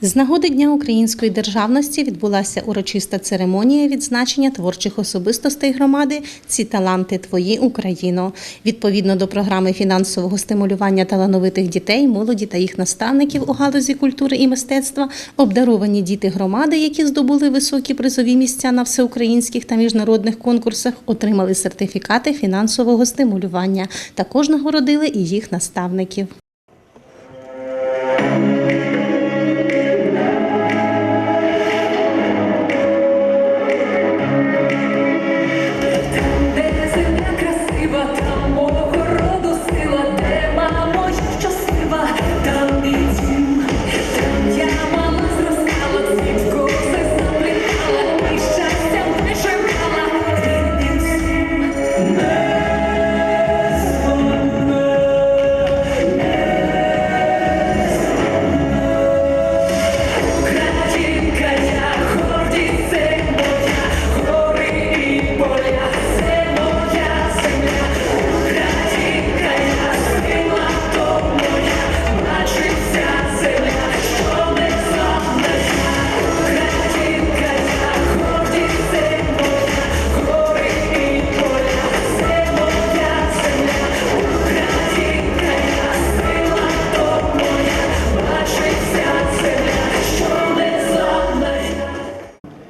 З нагоди Дня української державності відбулася урочиста церемонія відзначення творчих особистостей громади Ці таланти твої Україно. Відповідно до програми фінансового стимулювання талановитих дітей, молоді та їх наставників у галузі культури і мистецтва, обдаровані діти громади, які здобули високі призові місця на всеукраїнських та міжнародних конкурсах, отримали сертифікати фінансового стимулювання. Також нагородили і їх наставників.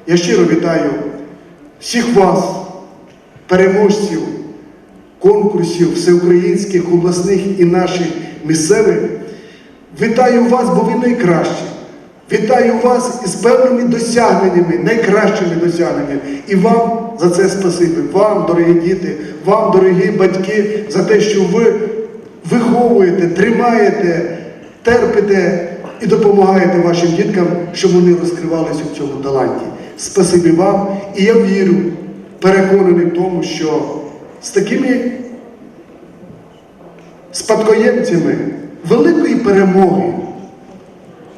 Я щиро вітаю всіх вас, переможців конкурсів всеукраїнських, обласних і наших місцевих. Вітаю вас, бо ви найкращі. Вітаю вас із певними досягненнями, найкращими досягненнями. І вам за це спасибі. Вам, дорогі діти, вам, дорогі батьки, за те, що ви виховуєте, тримаєте, терпите і допомагаєте вашим діткам, щоб вони розкривалися в цьому таланті. Спасибі вам. І я вірю, переконаний в тому, що з такими спадкоємцями великої перемоги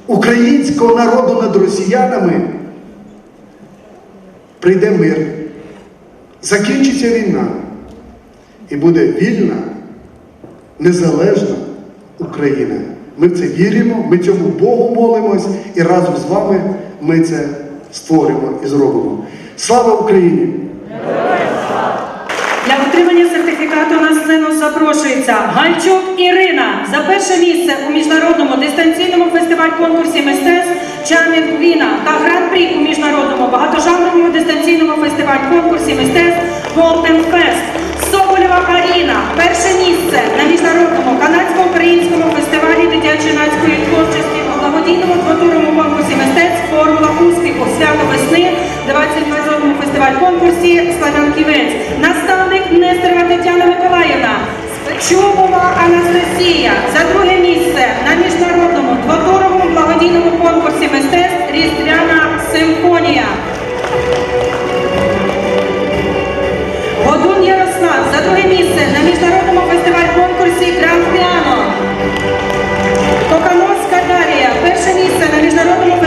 українського народу над росіянами прийде мир, закінчиться війна і буде вільна, незалежна Україна. Ми в це віримо, ми цьому Богу молимось і разом з вами ми це створимо і зробимо. Слава Україні! Для отримання сертифікату на сцену запрошується Гальчук Ірина за перше місце у міжнародному дистанційному фестиваль-конкурсі мистецтв Чамін Квіна та гран-прі у міжнародному багатожанровому дистанційному фестиваль-конкурсі мистецтв Голден Фест. Соболєва Аріна перше місце на міжнародному канадсько-українському фестивалі дитячо-юнацької творчості у благодійному конкурсі мистецтв Формула успіху свято весни 22-му фестиваль-конкурсі Славянківець. Наставник Нестерова Тетяна Миколаївна. Чубова Анастасія за друге місце на міжнародному двотуровому благодійному конкурсі мистецтв Різдвяна симфонія. Годун Ярослав за друге місце на міжнародному фестиваль-конкурсі Гранд Піано. Токановська Дарія перше місце на міжнародному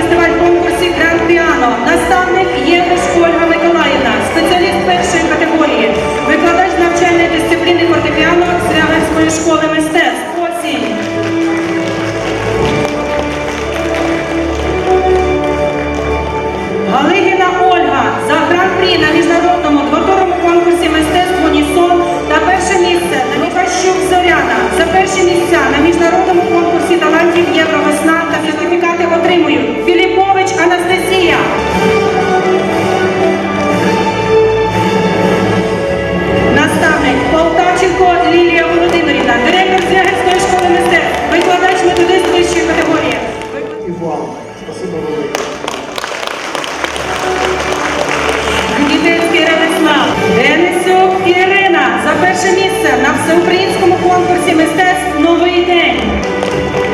Дітецький ремесла Денисюк Ірина. За перше місце на всеукраїнському конкурсі мистецтв Новий день.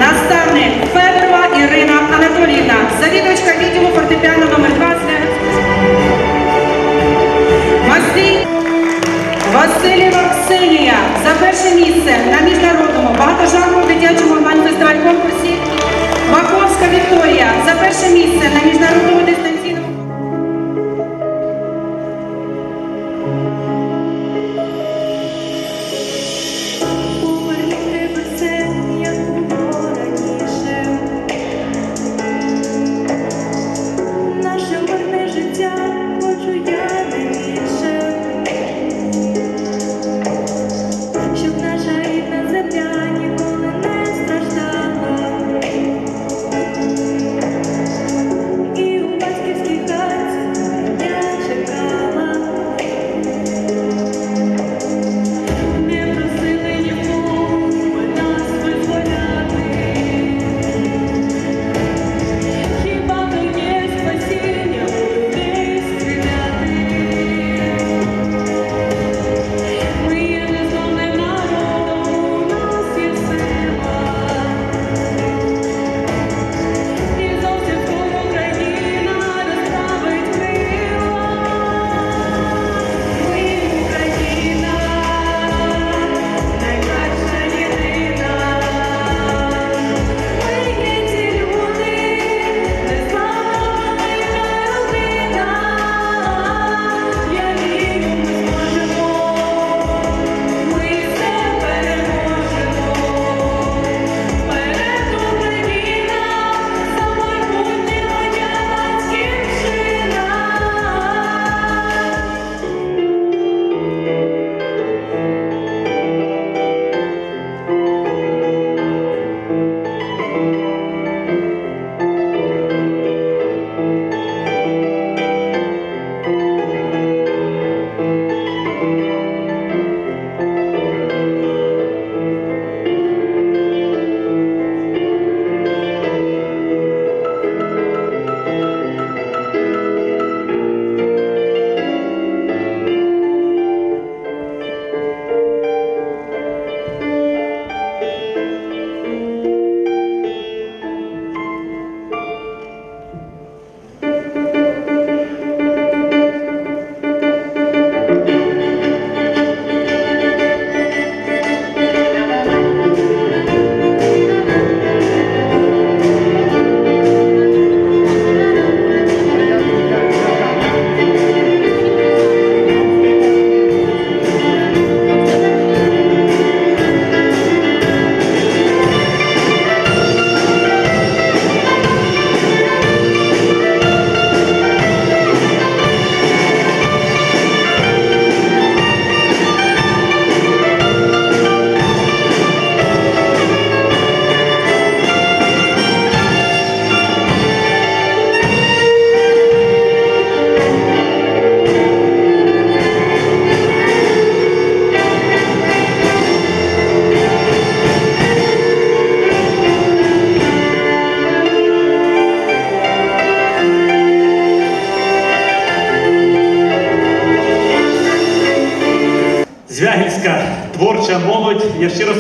Наставник Федорова Ірина Анатоліївна, завідувачка відділу фортепіано номер 2 Масій Васильєва Ксенія за перше місце на міжнародному багатожанровому дитячому Баковська Вікторія за перше місце на міжнародному дистанційному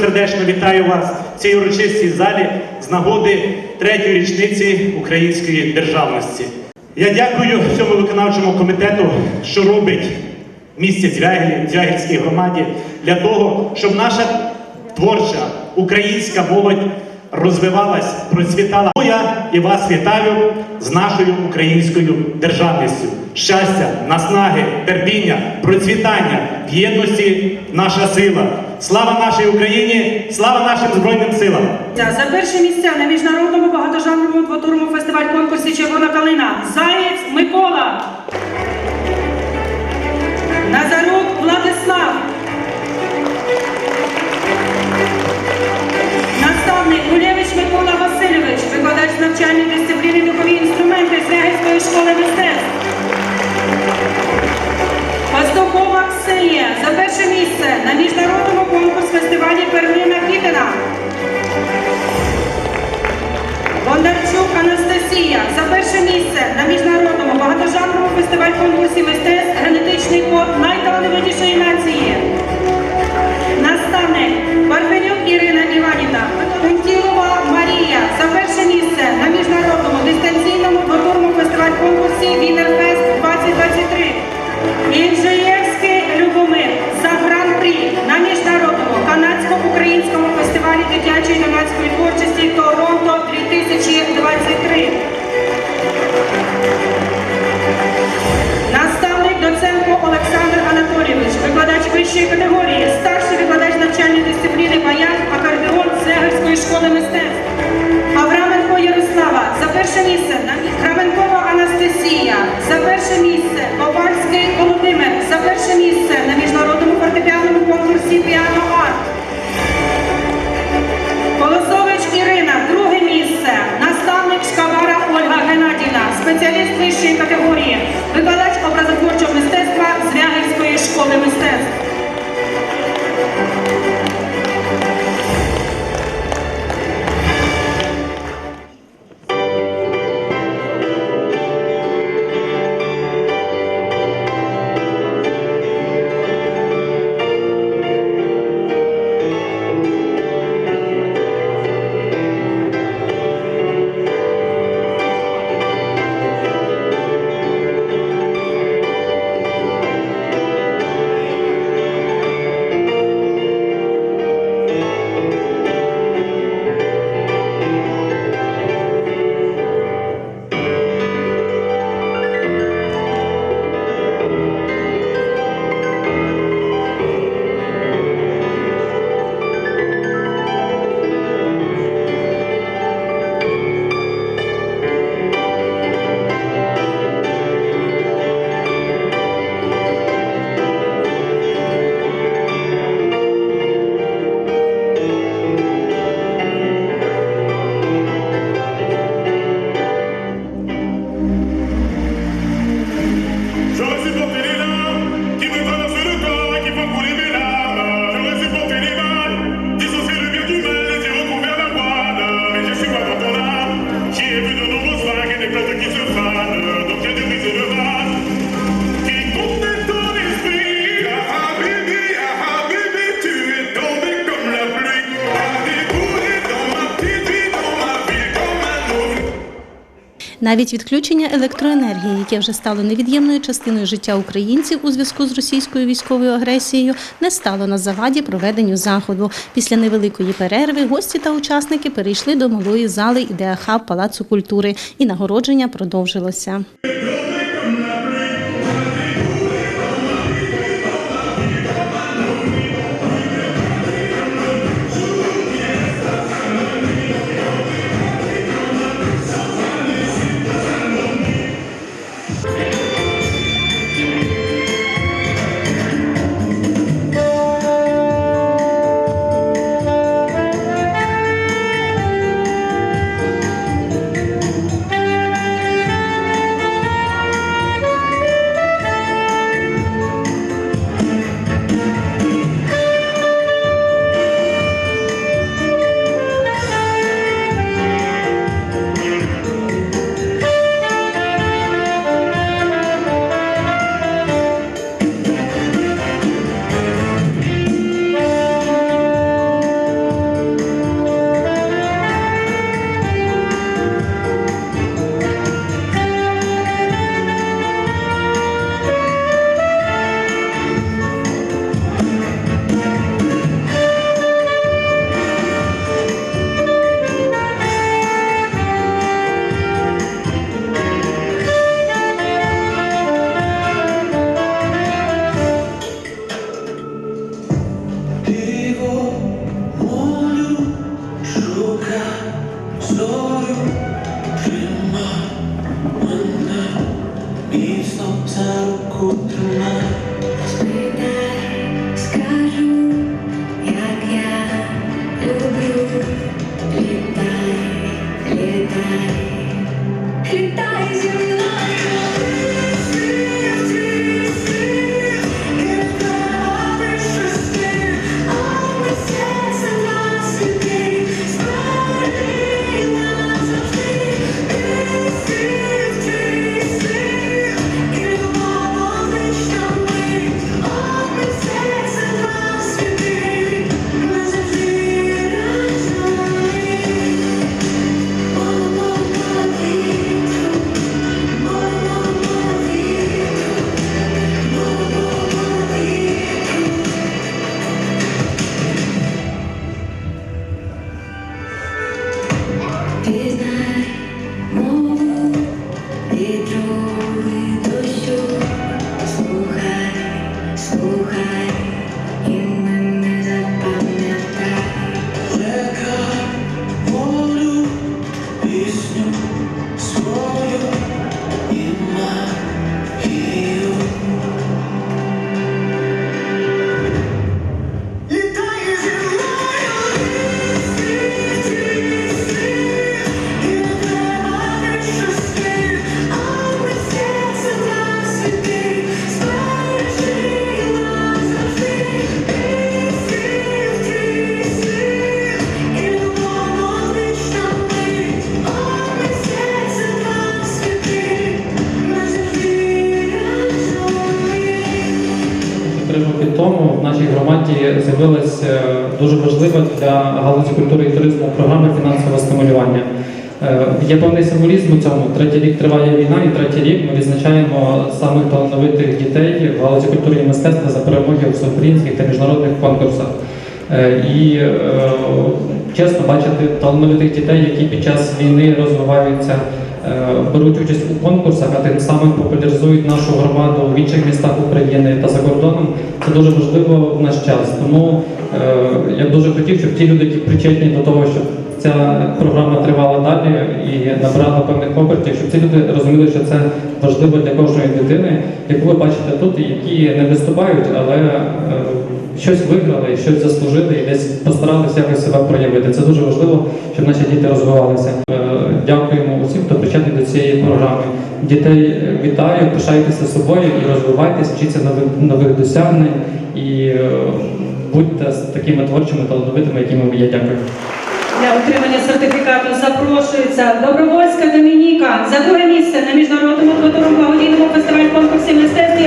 сердечно вітаю вас в цій урочистій залі з нагоди третьої річниці української державності. Я дякую всьому виконавчому комітету, що робить в місті Звягелі, громаді для того, щоб наша творча українська молодь розвивалась, процвітала. Я і вас вітаю з нашою українською державністю. Щастя, наснаги, терпіння, процвітання, в єдності наша сила. Слава нашій Україні! Слава нашим Збройним силам! За перші місця на міжнародному багатожанровому двотурному фестиваль конкурсі Червона калина Заєць Микола. Назарук Владислав. Наставник Гулєвич Микола Васильович, викладач навчальної дисципліни духові інструменти Звягельської школи мистецтв. Пастухова Ксенія вищої категорії, старший викладач навчальної дисципліни баян, акордеон Цегерської школи мистецтв. Авраменко Ярослава за перше місце Краменкова Анастасія за перше місце, Ковальський Володимир за перше місце на міжнародному фортепіаному конкурсі Піано Арт. Колосович Ірина, друге місце. Наставник Шкавара Ольга Геннадівна, спеціаліст вищої категорії, викладач образотворчого мистецтва Звягельської школи мистецтв. Thank you. Навіть відключення електроенергії, яке вже стало невід'ємною частиною життя українців у зв'язку з російською військовою агресією, не стало на заваді проведенню заходу. Після невеликої перерви гості та учасники перейшли до малої зали ідеаха Палацу культури, і нагородження продовжилося. you. Громаді з'явилася е, дуже важлива для галузі культури і туризму програма фінансового стимулювання. Е, Є певний символізм у цьому. Третій рік триває війна, і третій рік ми відзначаємо самих талановитих дітей в галузі культури і мистецтва за перемоги у всеукраїнських та міжнародних конкурсах. Е, І чесно бачити талановитих дітей, які під час війни розвиваються, беруть участь у конкурсах, а тим самим популяризують нашу громаду в інших містах України та за кордоном. Це дуже важливо в наш час. Тому е, я б дуже хотів, щоб ті люди, які причетні до того, щоб ця програма тривала далі і набирала певних обертів, щоб ці люди розуміли, що це важливо для кожної дитини, яку ви бачите тут, які не виступають, але е, щось виграли, щось заслужили і десь постаралися якось себе проявити. Це дуже важливо, щоб наші діти розвивалися. Е, програми. Дітей е, вітаю, пишайтеся собою і розвивайтесь, вчіться нових, нових досягнень і е, будьте такими творчими талановитими, якими ви є. Дякую. Для отримання сертифікату запрошується Добровольська Домініка за друге місце на міжнародному благодійному фестивалі конкурсі мистецтв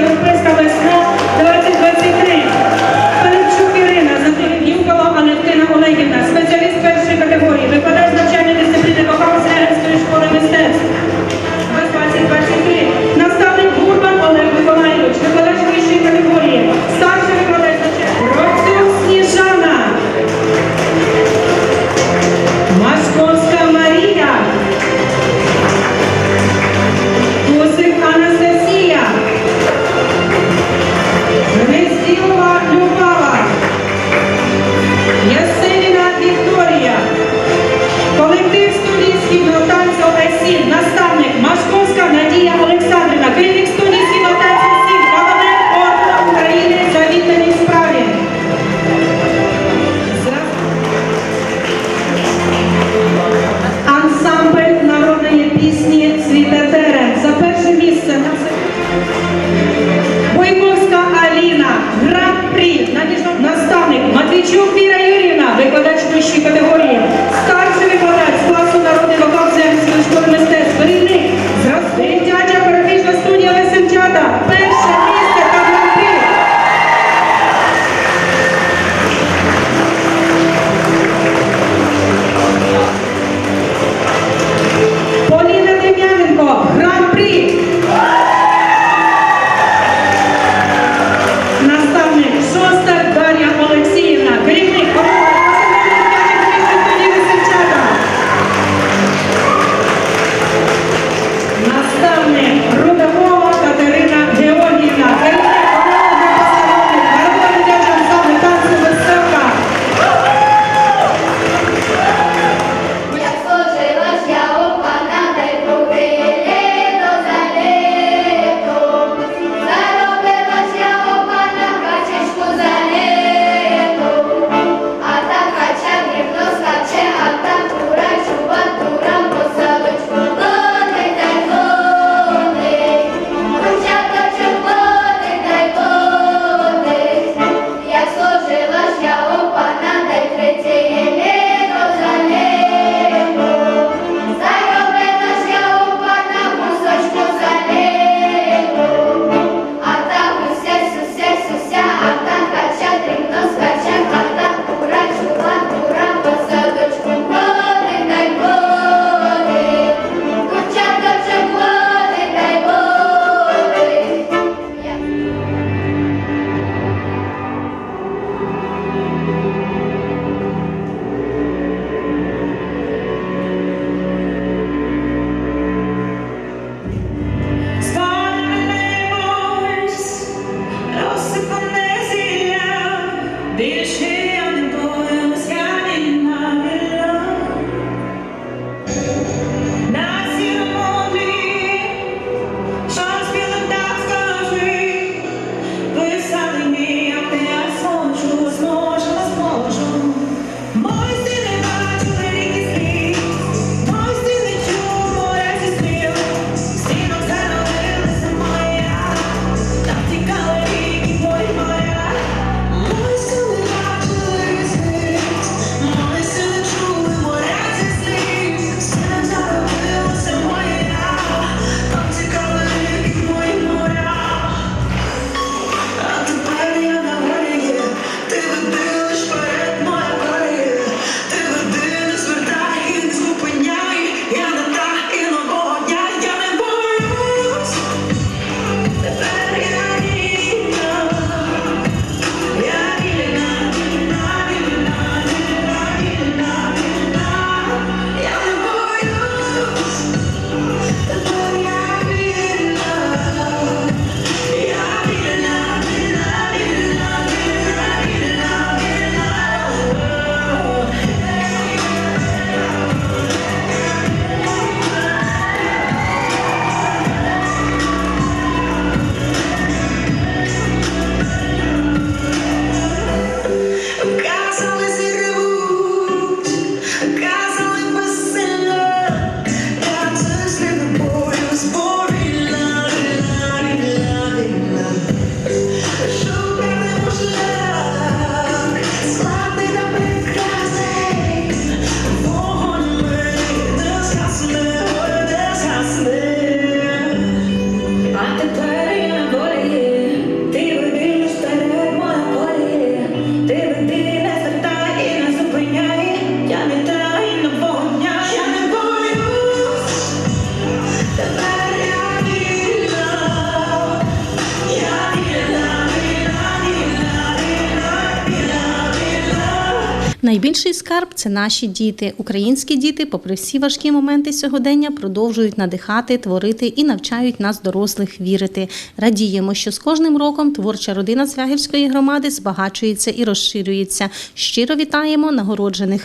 скарб це наші діти. Українські діти, попри всі важкі моменти сьогодення, продовжують надихати, творити і навчають нас, дорослих, вірити. Радіємо, що з кожним роком творча родина Свягівської громади збагачується і розширюється. Щиро вітаємо нагороджених